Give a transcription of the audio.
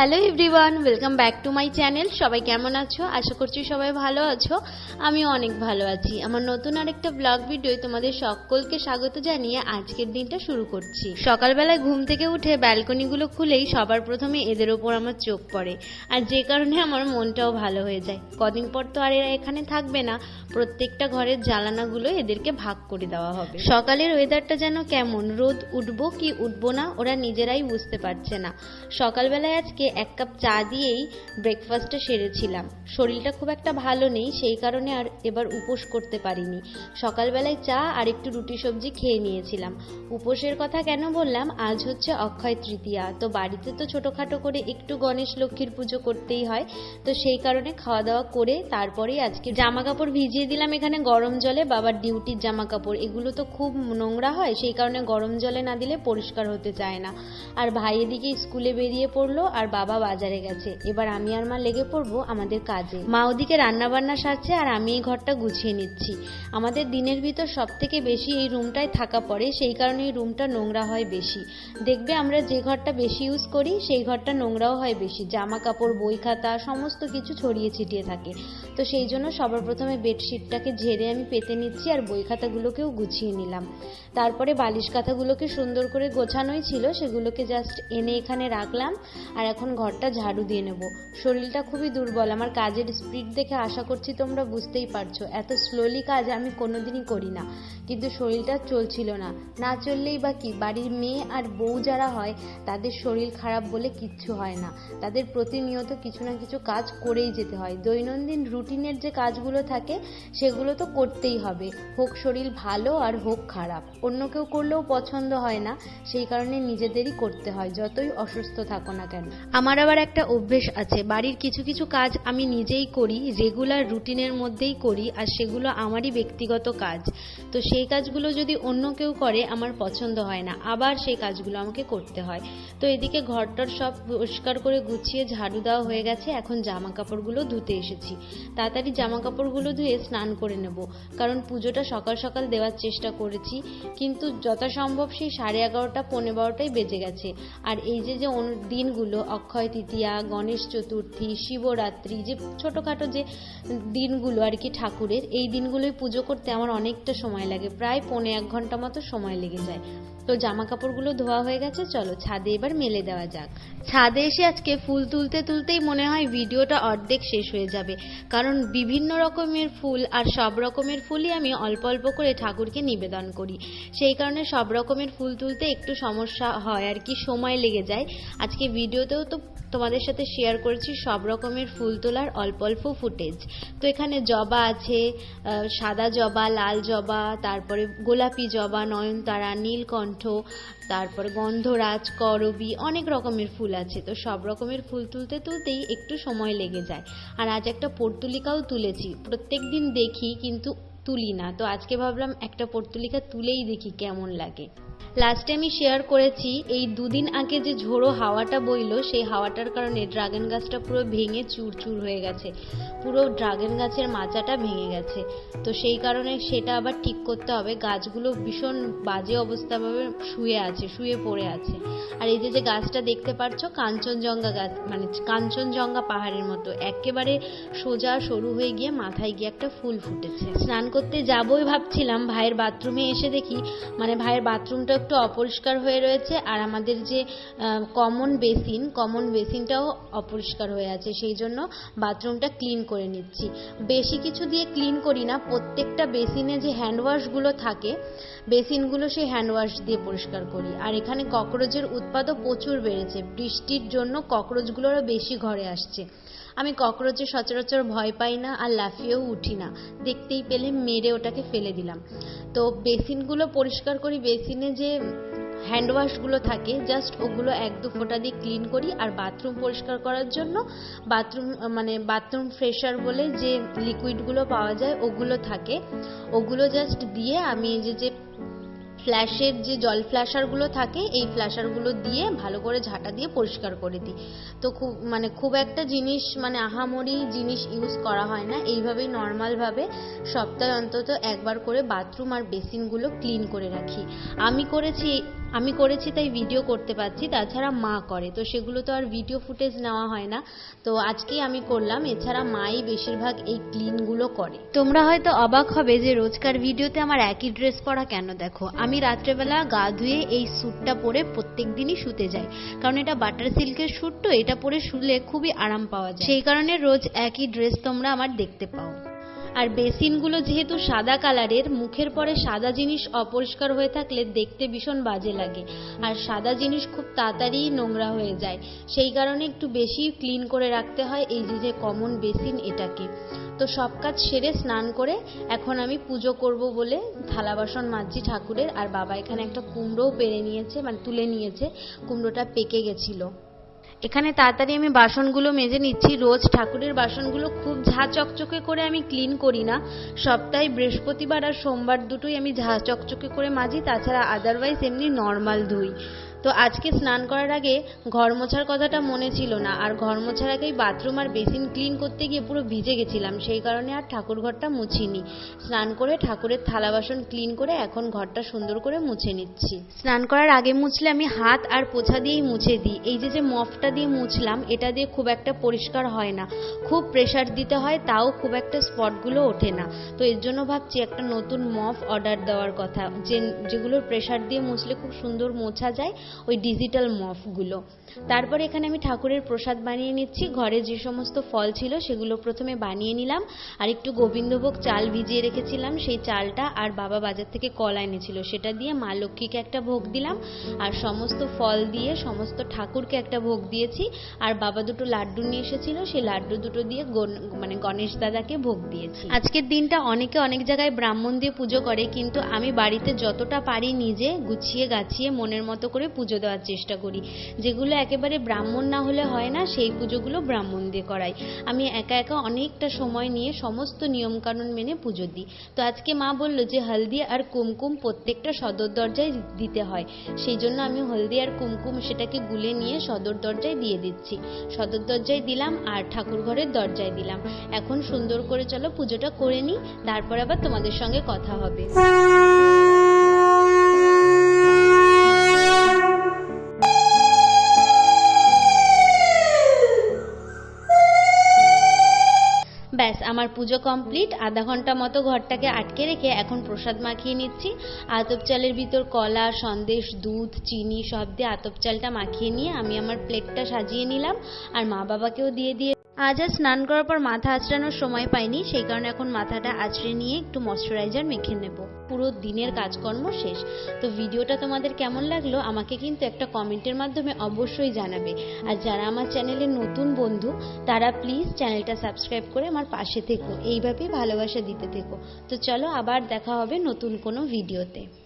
Hello everyone, welcome back to my channel. সবাই কেমন আছো? আশা করছি সবাই ভালো আছো। আমিও অনেক ভালো আছি। আমার নতুন আরেকটা ব্লগ ভিডিও তোমাদের সকলকে স্বাগত জানিয়ে আজকের দিনটা শুরু করছি। সকালবেলায় ঘুম থেকে উঠে ব্যালকনিগুলো খুলেই সবার প্রথমে এদের ওপর আমার চোখ পড়ে। আর যে কারণে আমার মনটাও ভালো হয়ে যায়। কদিন পর তো আর এরা এখানে থাকবে না। প্রত্যেকটা ঘরের জ্বালানাগুলো এদেরকে ভাগ করে দেওয়া হবে। সকালের ওয়েদারটা যেন কেমন? রোদ উঠবো কি উঠবো না, ওরা নিজেরাই বুঝতে পারছে না। সকালবেলায় আজকে এক কাপ চা দিয়েই ব্রেকফাস্টটা সেরেছিলাম। শরীরটা খুব একটা ভালো নেই, সেই কারণে আর এবার উপোস করতে পারিনি। সকালবেলায় চা আর একটু রুটি সবজি খেয়ে নিয়েছিলাম। উপোসের কথা কেন বললাম? আজ হচ্ছে অক্ষয় তৃতীয়া, তো বাড়িতে তো ছোটোখাটো করে একটু গণেশ লক্ষ্মীর পুজো করতেই হয়, তো সেই কারণে খাওয়া দাওয়া করে তারপরেই আজকে জামা কাপড় ভিজিয়ে দিলাম এখানে গরম জলে, বাবার ডিউটির জামা কাপড় এগুলো তো খুব নোংরা হয়, সেই কারণে গরম জলে না দিলে পরিষ্কার হতে চায় না। আর ভাই এদিকে স্কুলে বেরিয়ে পড়ল, আর বাবা বাজারে গেছে। এবার আমি আর মা লেগে পড়ব আমাদের কাজে। মা ওদিকে রান্না বান্না সারছে আর আমি এই ঘরটা গুছিয়ে নিচ্ছি। আমাদের দিনের ভিতর সব থেকে বেশি এই রুমটায় থাকা পড়ে, সেই কারণে এই রুমটা নোংরা হয় বেশি। দেখবে আমরা যে ঘরটা বেশি ইউজ করি, সেই ঘরটা নোংরাও হয় বেশি। জামা কাপড় বই খাতা, সমস্ত কিছু ছড়িয়ে ছিটিয়ে থাকে। তো সেই জন্য সবার প্রথমে বেডশিটটাকে ঝেড়ে আমি পেতে নিচ্ছি আর বই খাতাগুলোকেও গুছিয়ে নিলাম। তারপরে বালিশ কাঁথাগুলোকে সুন্দর করে গোছানোই ছিল, সেগুলোকে জাস্ট এনে এখানে রাখলাম। আর এখন ঘরটা ঝাড়ু দিয়ে নেব। শরীরটা খুবই দুর্বল। আমার কাজের স্পিড দেখে আশা করছি তোমরা বুঝতেই পারছ। এত স্লোলি কাজ আমি কোনোদিনই করি না। কিন্তু শরীরটা চলছিল না। না চললেই বা কি? বাড়ির মেয়ে আর বউ যারা হয়, তাদের শরীর খারাপ বলে কিচ্ছু হয় না। তাদের প্রতিনিয়ত কিছু না কিছু কাজ করেই যেতে হয়। দৈনন্দিন রুটিনের যে কাজগুলো থাকে, সেগুলো তো করতেই হবে। হোক শরীর ভালো আর হোক খারাপ। অন্য কেউ করলেও পছন্দ হয় না। সেই কারণে নিজেদেরই করতে হয়। যতই অসুস্থ থাকো না কেন। আমার আবার একটা অভ্যেস আছে। বাড়ির কিছু কিছু কাজ আমি নিজেই করি রেগুলার রুটিনের মধ্যেই করি, আর সেগুলো আমারই ব্যক্তিগত কাজ। তো সেই কাজগুলো যদি অন্য কেউ করে, আমার পছন্দ হয় না। আবার সেই কাজগুলো আমাকে করতে হয়। তো এদিকে ঘরটার সব পরিষ্কার করে গুছিয়ে ঝাড়ু দেওয়া হয়ে গেছে। এখন জামা কাপড়গুলো ধুতে এসেছি। তাড়াতাড়ি জামা কাপড়গুলো ধুয়ে স্নান করে নেব। কারণ পুজোটা সকাল সকাল দেওয়ার চেষ্টা করেছি। কিন্তু যথাসম্ভব সেই সাড়ে এগারোটা পনেরো বারোটাই বেজে গেছে। আর এই যে যে দিনগুলো অক্ষয় তৃতীয়া গণেশ চতুর্থী, শিবরাত্রি, যে ছোটোখাটো যে দিনগুলো আর কি ঠাকুরের, এই দিনগুলোই পুজো করতে আমার অনেকটা সময় লাগে। প্রায় পৌনে এক ঘণ্টা মতো সময় লেগে যায়। তো জামা কাপড়গুলো ধোয়া হয়ে গেছে, চলো ছাদে এবার মেলে দেওয়া যাক। ছাদে এসে আজকে ফুল তুলতে তুলতেই মনে হয় ভিডিওটা অর্ধেক শেষ হয়ে যাবে। কারণ বিভিন্ন রকমের ফুল আর সব রকমের ফুলই আমি অল্প অল্প করে ঠাকুরকে নিবেদন করি। সেই কারণে সব রকমের ফুল তুলতে একটু সমস্যা হয় আর কি, সময় লেগে যায়। আজকে ভিডিওতেও তো তোমাদের সাথে শেয়ার করেছি সব রকমের ফুল তোলার অল্প অল্প ফুটেজ তো এখানে জবা আছে সাদা জবা, লাল জবা, তারপরে গোলাপি জবা, নয়নতারা, নীলকণ্ঠ, তারপরে গন্ধরাজ, করবি, অনেক রকমের ফুল আছে। তো সব রকমের ফুল তুলতে তুলতেই একটু সময় লেগে যায়। আর আজ একটা পর্তুলিকাও তুলেছি। প্রত্যেক দিন দেখি কিন্তু তুলি না। তো আজকে ভাবলাম একটা পর্তুলিকা তুলেই দেখি কেমন লাগে। লাস্টে আমি শেয়ার করেছি, এই দুদিন আগে যে ঝোড়ো হাওয়াটা বইলো, সেই হাওয়াটার কারণে ড্রাগন গাছটা পুরো ভেঙে চুরচুর হয়ে গেছে। পুরো ড্রাগন গাছের মাচাটা ভেঙে গেছে। তো সেই কারণে সেটা আবার ঠিক করতে হবে। গাছগুলো ভীষণ বাজে অবস্থাভাবে শুয়ে আছে, শুয়ে পড়ে আছে। আর এই যে যে গাছটা দেখতে পাচ্ছ কাঞ্চনজঙ্ঘা গাছ মানে কাঞ্চনজঙ্ঘা পাহাড়ের মতো। একেবারে সোজা সরু হয়ে গিয়ে মাথায় গিয়ে একটা ফুল ফুটেছে। স্নান করতে যাবই ভাবছিলাম। ভাইয়ের বাথরুমে এসে দেখি মানে ভাইয়ের বাথরুমটা একটু অপরিষ্কার হয়ে রয়েছে আর আমাদের যে কমন বেসিন কমন বেসিনটাও অপরিষ্কার হয়ে আছে। সেই জন্য বাথরুমটা ক্লিন করে নিচ্ছি। বেশি কিছু দিয়ে ক্লিন করি না। প্রত্যেকটা বেসিনে যে হ্যান্ড ওয়াশগুলো থাকে বেসিনগুলো সেই হ্যান্ড ওয়াশ দিয়ে পরিষ্কার করি। আর এখানে ককরোচের উৎপাদও প্রচুর বেড়েছে। বৃষ্টির জন্য ককরোচগুলোরও বেশি ঘরে আসছে। আমি ককরোচে সচরাচর ভয় পাই না আর লাফিয়েও উঠি না। দেখতেই পেলে মেরে ওটাকে ফেলে দিলাম। তো বেসিনগুলো পরিষ্কার করি, বেসিনে যে হ্যান্ড ওয়াশগুলো থাকে, জাস্ট ওগুলো এক দু ফোঁটা দিয়ে ক্লিন করি আর বাথরুম পরিষ্কার করার জন্য বাথরুম মানে বাথরুম ফ্রেশার বলে যে লিকুইডগুলো পাওয়া যায় ওগুলো থাকে। ওগুলো জাস্ট দিয়ে আমি যে যে ফ্ল্যাশের যে জল ফ্ল্যাশারগুলো থাকে, এই ফ্ল্যাশারগুলো দিয়ে ভালো করে ঝাঁটা দিয়ে পরিষ্কার করে দিই। তো খুব মানে খুব একটা জিনিস মানে আহামরি জিনিস ইউজ করা হয় না। এইভাবেই নর্মালভাবে সপ্তাহে অন্তত একবার করে বাথরুম আর বেসিনগুলো ক্লিন করে রাখি। আমি করেছি আমি করেছি, তাই ভিডিও করতে পারছি। তাছাড়া মা করে। তো সেগুলো তো আর ভিডিও ফুটেজ নেওয়া হয় না। তো আজকেই আমি করলাম। এছাড়া মাই বেশিরভাগ এই ক্লিনগুলো করে। তোমরা হয়তো অবাক হবে যে রোজকার ভিডিওতে আমার একই ড্রেস পরা কেন দেখো? আমি রাত্রেবেলা গা ধুয়ে এই স্যুটটা পরে প্রত্যেক দিনই শুতে যাই। কারণ এটা বাটার সিল্কের স্যুট তো, এটা পরে শুলে খুবই আরাম পাওয়া যায়। সেই কারণে রোজ একই ড্রেস তোমরা আমার দেখতে পাও। আর বেসিনগুলো যেহেতু সাদা কালারের, মুখের পরে সাদা জিনিস অপরিষ্কার হয়ে থাকলে দেখতে ভীষণ বাজে লাগে। আর সাদা জিনিস খুব তাড়াতাড়ি নোংরা হয়ে যায়। সেই কারণে একটু বেশি ক্লিন করে রাখতে হয় এই যে যে কমন বেসিন এটাকে। তো সব কাজ সেরে স্নান করে এখন আমি পুজো করব বলে থালা বাসন মাজছি ঠাকুরের। আর বাবা এখানে একটা কুমড়োও পেরে নিয়েছে মানে তুলে নিয়েছে। কুমড়োটা পেকে গেছিল। এখানে তাড়াতাড়ি আমি বাসনগুলো মেজে নিচ্ছি। রোজ ঠাকুরের বাসনগুলো খুব ঝা চকচকে করে আমি ক্লিন করি না। সপ্তাহে বৃহস্পতিবার আর সোমবার দুটোই আমি ঝা চকচকে করে মাজি, তাছাড়া আদারওয়াইজ এমনি নর্মাল ধুই। তো আজকে স্নান করার আগে ঘর মোছার কথাটা মনে ছিল না। আর ঘর মোছার আগেই বাথরুম আর বেসিন ক্লিন করতে গিয়ে পুরো ভিজে গেছিলাম। সেই কারণে আর ঠাকুর ঘরটা মুছিনি। স্নান করে ঠাকুরের থালা বাসন ক্লিন করে এখন ঘরটা সুন্দর করে মুছে নিচ্ছি। স্নান করার আগে মুছলে আমি হাত আর পোছা দিয়েই মুছে দিই। এই যে যে মফটা দিয়ে মুছলাম, এটা দিয়ে খুব একটা পরিষ্কার হয় না। খুব প্রেশার দিতে হয়, তাও খুব একটা স্পটগুলো ওঠে না। তো এর জন্য ভাবছি একটা নতুন মফ অর্ডার দেওয়ার কথা। যে, যেগুলোর প্রেশার দিয়ে মুছলে খুব সুন্দর মোছা যায় ওই ডিজিটাল মফগুলো। তারপরে এখানে আমি ঠাকুরের প্রসাদ বানিয়ে নিচ্ছি। ঘরে যে সমস্ত ফল ছিল সেগুলো প্রথমে বানিয়ে নিলাম। আর একটু গোবিন্দভোগ চাল ভিজিয়ে রেখেছিলাম। সেই চালটা আর বাবা বাজার থেকে কলা এনেছিল। সেটা দিয়ে মা লক্ষ্মীকে একটা ভোগ দিলাম। আর সমস্ত ফল দিয়ে, সমস্ত ঠাকুরকে একটা ভোগ দিয়েছি। আর বাবা দুটো লাড্ডু নিয়ে এসেছিল। সেই লাড্ডু দুটো দিয়ে মানে গণেশ দাদাকে ভোগ দিয়েছি। আজকের দিনটা অনেকে অনেক জায়গায় ব্রাহ্মণ দিয়ে পুজো করে। কিন্তু আমি বাড়িতে যতটা পারি নিজে গুছিয়ে গাছিয়ে মনের মতো করে পুজো দেওয়ার চেষ্টা করি। যেগুলো একেবারে ব্রাহ্মণ না হলে হয় না, সেই পুজোগুলো ব্রাহ্মণ দিয়ে করাই। আমি একা একা অনেকটা সময় নিয়ে সমস্ত নিয়মকানুন মেনে পুজো দিই। তো আজকে মা বলল যে, হলদি আর কুমকুম প্রত্যেকটা সদর দরজায় দিতে হয়। সেই জন্য আমি হলদি আর কুমকুম সেটাকে গুলে নিয়ে সদর দরজায় দিয়ে দিচ্ছি। সদর দরজায় দিলাম আর ঠাকুর ঘরের দরজায় দিলাম। এখন সুন্দর করে চলো পুজোটা করে নিই, তারপর আবার তোমাদের সঙ্গে কথা হবে। আমার পুজো কমপ্লিট আধা ঘণ্টা মতো ঘরটাকে আটকে রেখে এখন প্রসাদ মাখিয়ে নিচ্ছি। আতপ চালের ভিতর কলা, সন্দেশ, দুধ, চিনি সব দিয়ে আতপ চালটা মাখিয়ে নিয়ে আমি আমার প্লেটটা সাজিয়ে নিলাম। আর মা বাবাকেও দিয়ে দিয়ে আজ আর স্নান করার পর মাথা আঁচড়ানোর সময় পাইনি, সেই কারণে এখন মাথাটা আঁচড়ে নিয়ে একটু ময়শ্চারাইজার মেখে নেব। পুরো দিনের কাজকর্ম শেষ। তো ভিডিওটা তোমাদের কেমন লাগল আমাকে কিন্তু একটা কমেন্টের মাধ্যমে অবশ্যই জানাবে। আর যারা আমার চ্যানেলে নতুন বন্ধু, তারা প্লিজ চ্যানেলটা সাবস্ক্রাইব করে আমার পাশে থেকো। এইভাবেই ভালোবাসা দিতে থেকো। তো চলো আবার দেখা হবে নতুন কোনো ভিডিওতে।